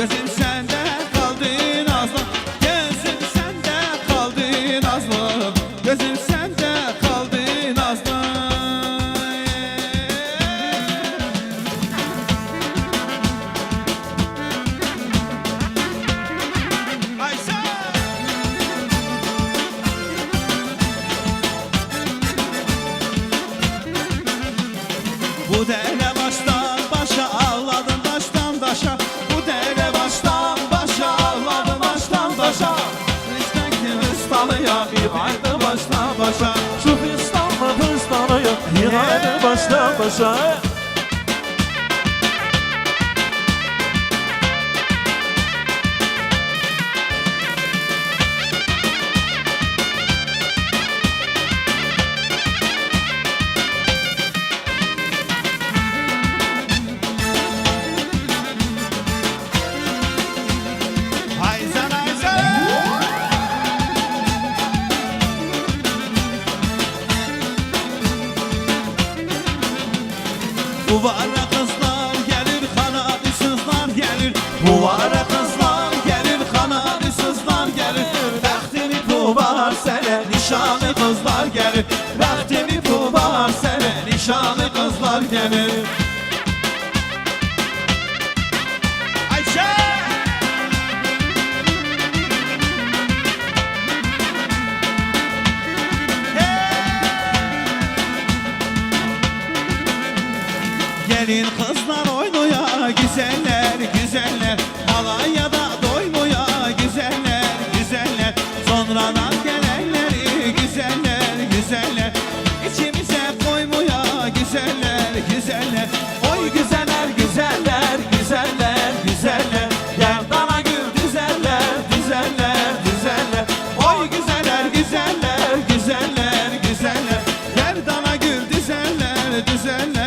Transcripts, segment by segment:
Cause in Yine baştan başa Gelin kızlar oynuya güzeller güzeller. Halaya da doymuya güzeller güzeller. Sonradan gelenleri güzeller güzeller. İçimize koymuya güzeller güzeller. Oy güzeller güzeller güzeller güzeller. Yerdana gül güzeller güzeller güzeller Oy güzeller güzeller güzeller güzeller. Yerdana gül güzeller güzeller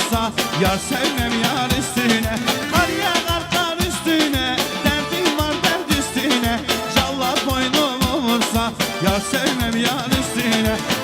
vursa Yar sevmem yar üstüne. Kar yağar kar üstüne Derdim var dert üstüne. Callar boynumu vursa Yar sevmem yar üstüne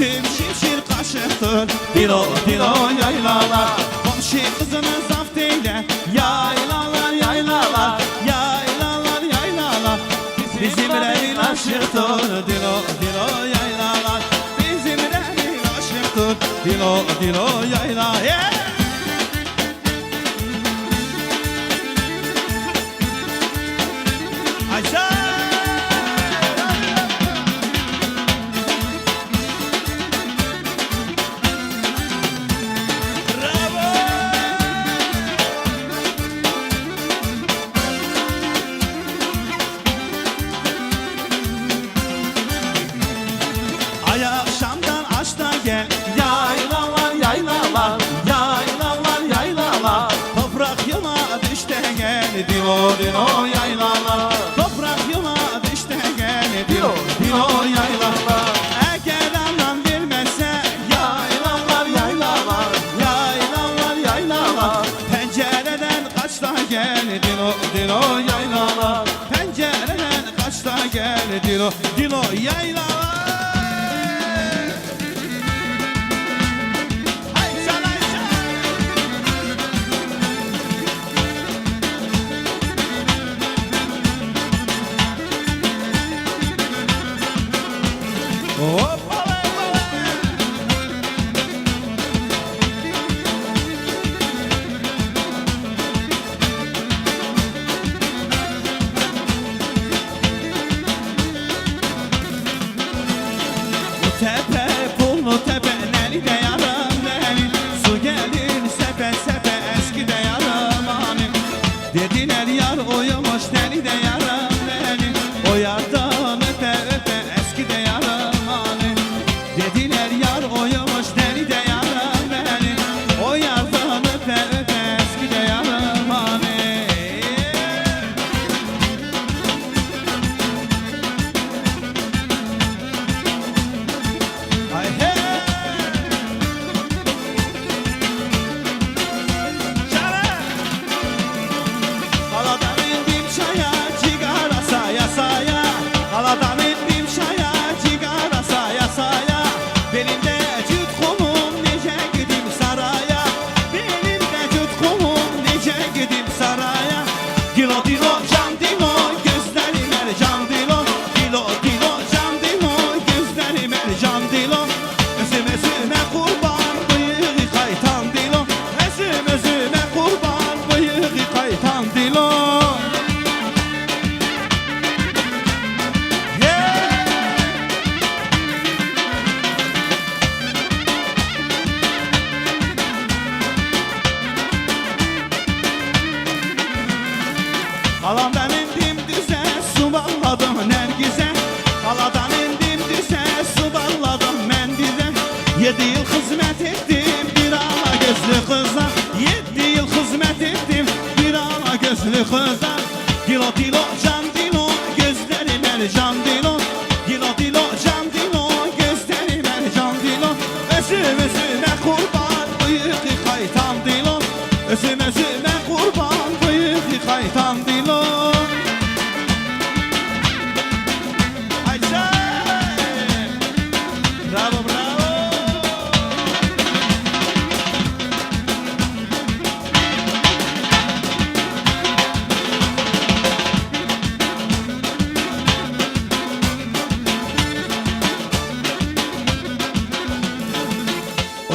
yaylalar Hüküm şimşir kaşıktır Dilo dilo yaylalar. Komşu kızını zaft eyle Yaylalar yaylalar. Yaylalar yaylalar. Bizim revin aşıktır Dilo dilo yaylalar. Bizim revin aşıktır Dilo dilo yayla yeah! dilo dilo yaylalar. Pencereden kaçta gel dilo dilo yaylalar. levanta.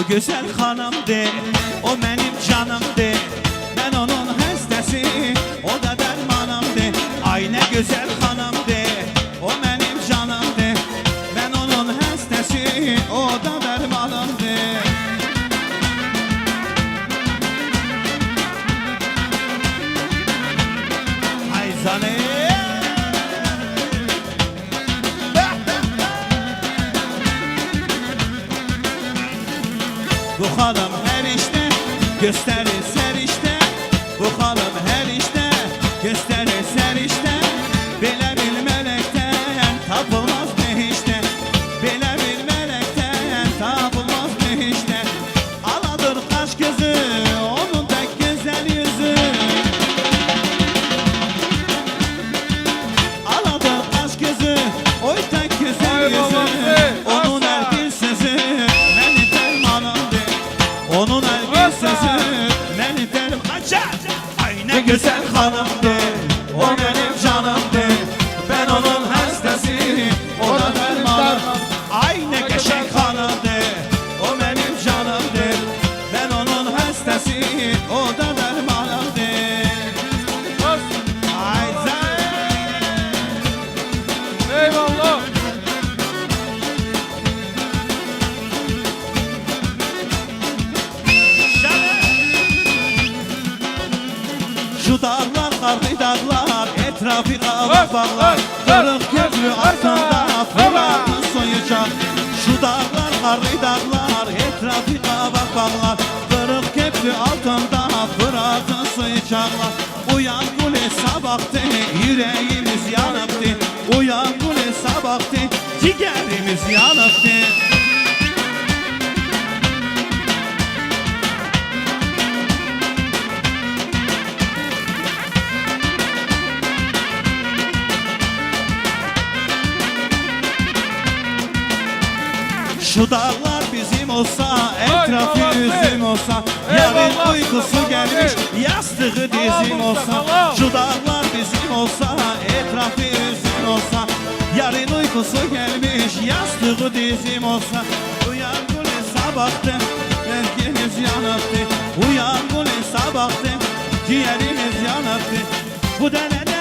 Güzel hanımdı O benim canım. adam her işte gösterir sabahtı Yüreğimiz yanıktı Uyan kule sabahtı Ciğerimiz yanıktı Şu dağlar bizim olsa, etrafı Hay üzüm olsa Yarın uykusu gelmiş, yastığı Tamam, olsa. Şu dağlar bizim olsa, etrafı üzüm olsa Yarın uykusu gelmiş, yastığı dizim olsa Uyan gülü sabahtı, rengimiz yanıktı Uyan gülü sabahtı, ciğerimiz yanıktı Bu dere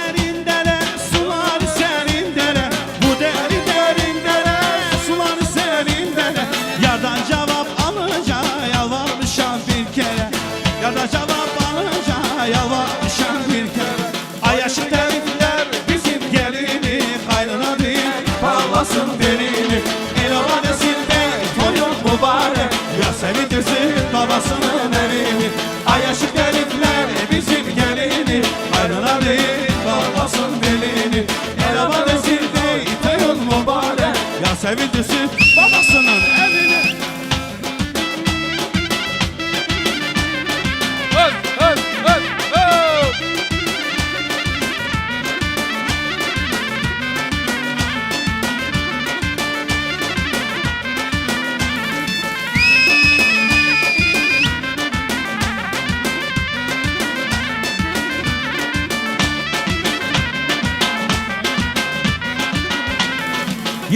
parlasın belini El ola desin de toyun mübarek. Ya sevindirsin babasının elini Ay aşık terikler bizim gelini. Hayrına değil parlasın belini El ola desin de toyun mübarek. Ya sevindirsin babasının elini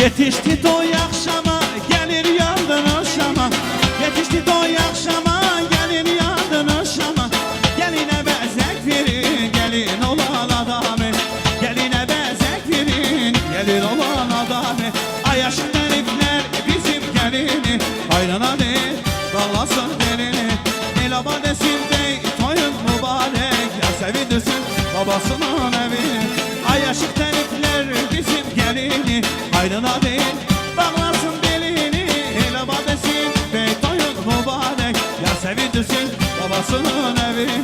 Yetişti toy akşama gelir yandın aşama Yetişti toy akşama gelir yandın aşama Geline bezek verin gelin olan adamı. Geline bezek verin gelin olan adamı. Ay aşık herifler bizim gelini. Hayrana değil bağlasın belini El abadesin dey toyun mübarek. Ya sevindirsin babasının evini Ay aşık herifler bizim gelini Hayrına değil bağlasın belini El abadesin dey toyun mübarek Ya sevindirsin babasının evini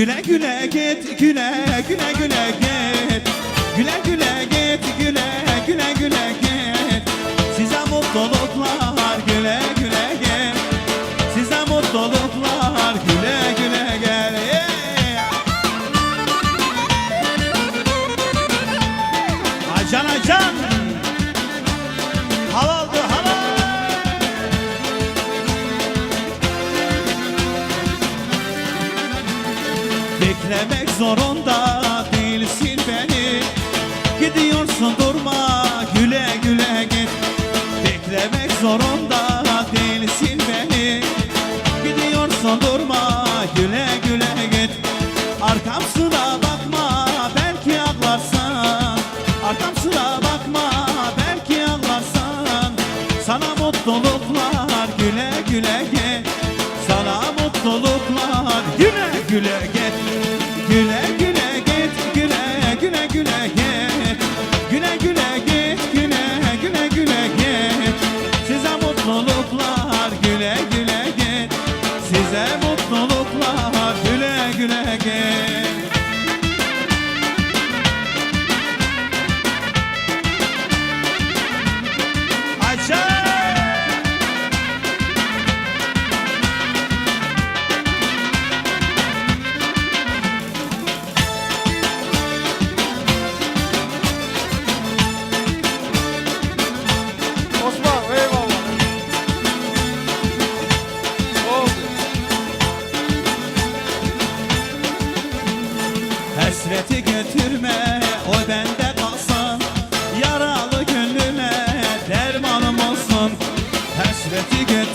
Güle güle git güle güle güle git. Güle güle git güle güle güle git. Size mutluluklar güle güle git. Size mutluluklar güle güle gel Yeah! Acan acan. Halal Beklemek zorunda değilsin beni. Gidiyorsun durma güle güle git. Beklemek zorunda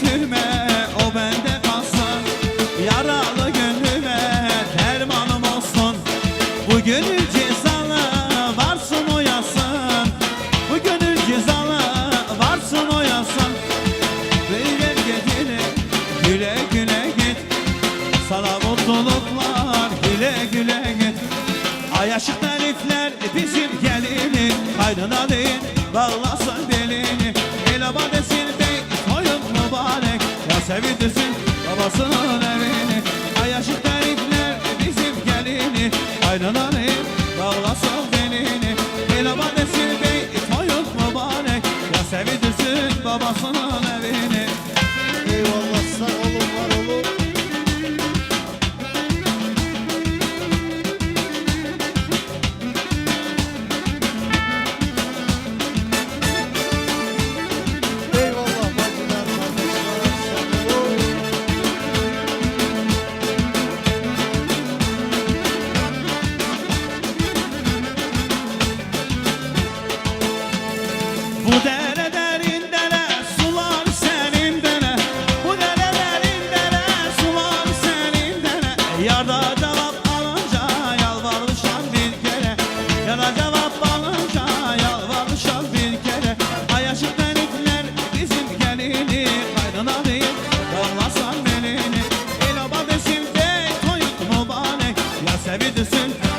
üzülme o benden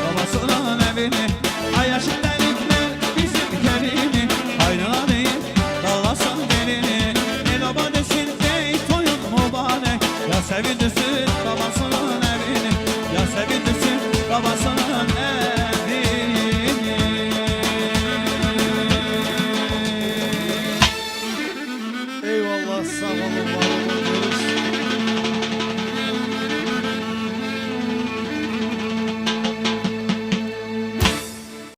babasının evini Ayaşın delikler bizim Kerim'i Ayrıla değil gelini. El oba desin ey toyun mübarek Ya sevindirsin